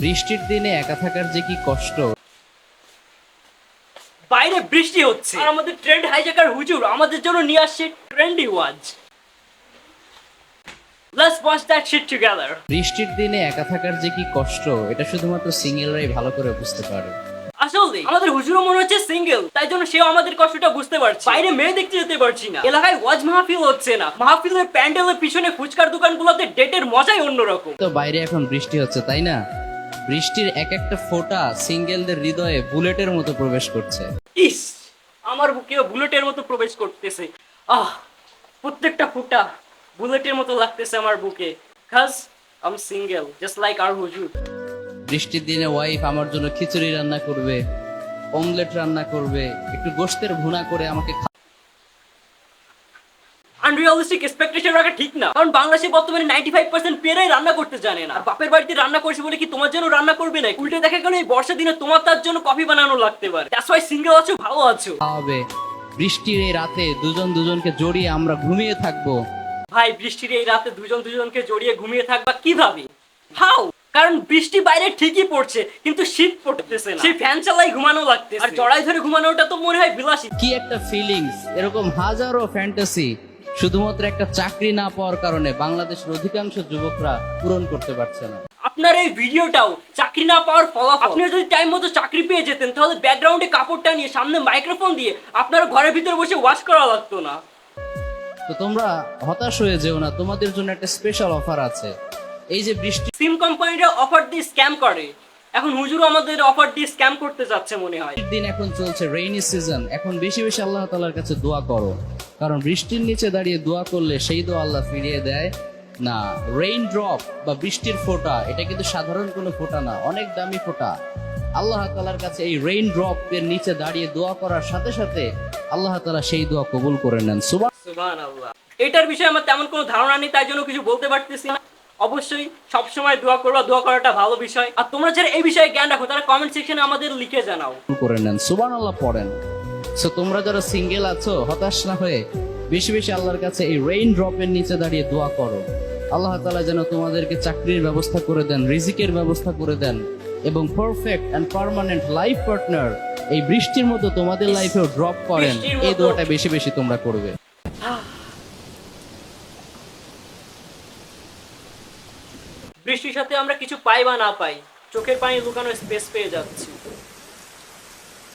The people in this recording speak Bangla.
বৃষ্টির দিনে একা থাকার যে কি কষ্ট? বাইরে বৃষ্টি হচ্ছে। আর আমাদের ট্রেন্ড হাইজাকার হুজুর আমাদের জন্য নিয়ে আসছে ট্রেন্ডি ওয়াজ Let's watch that shit together. বৃষ্টির দিনে একা থাকার যে কি কষ্ট এটা শুধুমাত্র সিঙ্গেলরাই ভালো করে বুঝতে পারে। আসলে আমাদের হুজুরও মনে হচ্ছে সিঙ্গেল তাই জন্য সেও আমাদের কষ্টটা বুঝতে পারছে। বাইরে মেয়ে দেখতে যেতে পারছি না। এলাকায় ওয়াজ মাহফিল হচ্ছে না। মাহফিলের প্যান্ডেলের পিছনে ফুচকার দোকানগুলোতে ডেটের মজাই অন্যরকম। তো বাইরে এখন বৃষ্টি হচ্ছে তাই না? বৃষ্টির এক একটা ফোঁটা সিঙ্গেলদের হৃদয়ে বুলেটের মতো প্রবেশ করছে। ইস আমার বুকেও বুলেটের মতো প্রবেশ করতেছে। আহ প্রত্যেকটা ফুটা বুলেটের মতো লাগতেছে আমার বুকে। খাস আম সিঙ্গেল জাস্ট লাইক আর হুজুর বৃষ্টির দিনে ওয়াইফ আমার জন্য খিচুড়ি রান্না করবে অমলেট রান্না করবে একটু গোস্তের ভুনা করে আমাকে আনরিয়ালিস্টিক এক্সপেকটেশন রাখা ঠিক না। কারণ বাংলাদেশে বর্তমানে নাইনটি ফাইভ পার্সেন্ট পেরাই রান্না করতে জানে না। আর বাপের বাড়িতে রান্না করছে বলে কি তোমার জন্য রান্না করবে না উল্টে দেখা গেল এই বর্ষা দিনে তোমার তার জন্য কফি বানানো লাগতে পারে। দ্যাটস ওয়াই সিঙ্গেল আছো ভালো আছো। খাওয়াবে বৃষ্টির এই রাতে দুজন দুজনকে জড়িয়ে আমরা ঘুমিয়ে থাকব। ভাই বৃষ্টির এই রাতে দুজন দুজনকে জড়িয়ে ঘুমিয়ে থাকবা কীভাবে? হাউ কারণ বৃষ্টি বাইরে ঠিকই পড়ছে কিন্তু শীত পড়তেছে না। সেই ফ্যান চালাই ঘুমানো লাগতেছে। আর জড়াই ধরে ঘুমানোটা তো মনে হয় বিলাসী। কি একটা ফিলিংস এরকম হাজারো ফ্যান্টাসি শুধুমাত্র একটা চাকরি না পাওয়ার কারণে বাংলাদেশের অধিকাংশ যুবকরা পূরণ করতে পারছে না। আপনার এই ভিডিওটাও চাকরি না পাওয়ার ফলাফল। আপনি যদি টাইম মতো চাকরি পেয়ে যেতেন তাহলে ব্যাকগ্রাউন্ডে কাপড়টা নিয়ে সামনে মাইক্রোফোন দিয়ে আপনার ঘরের ভিতরে বসে ওয়াশ করা লাগতো না। তো তোমরা হতাশ হয়ে যেও না তোমাদের জন্য একটা স্পেশাল অফার আছে। এই যে বৃষ্টি সিম কোম্পানিরা অফার দিয়ে স্ক্যাম করে। এখন হুজুর আমাদের অফার দিয়ে স্ক্যাম করতে যাচ্ছে মনে হয়। দিন এখন চলছে রেইনি সিজন এখন বেশি বেশি আল্লাহ তালার কাছে দোয়া করো। কারণ বৃষ্টির নিচে দাঁড়িয়ে দোয়া করলে সেই দোয়া আল্লাহ ফিরিয়ে দেয়। না রেইন ড্রপ বা বৃষ্টির ফোঁটা এটা কিন্তু সাধারণ কোনো ফোঁটা না অনেক দামি ফোঁটা। আল্লাহ তালার কাছে এই রেইন ড্রপ এর নিচে দাঁড়িয়ে দোয়া করার সাথে সাথে আল্লাহ তালা সেই দোয়া কবুল করে নেন। সুবান সুবহানাল্লাহ। এটার বিষয়ে আমার তেমন কোনো ধারণা নেই তাই জন্য কিছু বলতে পারতেছি না। অবশ্যই সবসময় দোয়া করবা দোয়া করাটা ভালো বিষয়। আর তোমরা যারা এই বিষয়ে জ্ঞান রাখো তারা কমেন্ট সেকশনে আমাদের লিখে জানাও। করে নেন। সুবান আল্লাহ পড়েন। সো তোমরা যারা সিঙ্গেল আছো হতাশ না হয়ে বেশি বেশি আল্লাহর কাছে এই রেইন ড্রপের নিচে দাঁড়িয়ে দোয়া করো। আল্লাহ তাআলা যেন তোমাদেরকে চাকরির ব্যবস্থা করে দেন রিজিকের ব্যবস্থা করে দেন এবং perfect and permanent life partner এই বৃষ্টির মতো তোমাদের লাইফেও ড্রপ করেন। এই দোয়াটা বেশি বেশি তোমরা করবে। বৃষ্টির সাথে আমরা কিছু পাই বা না পাই চোখের পানি লুকানোর স্পেস পেয়ে যাচ্ছি।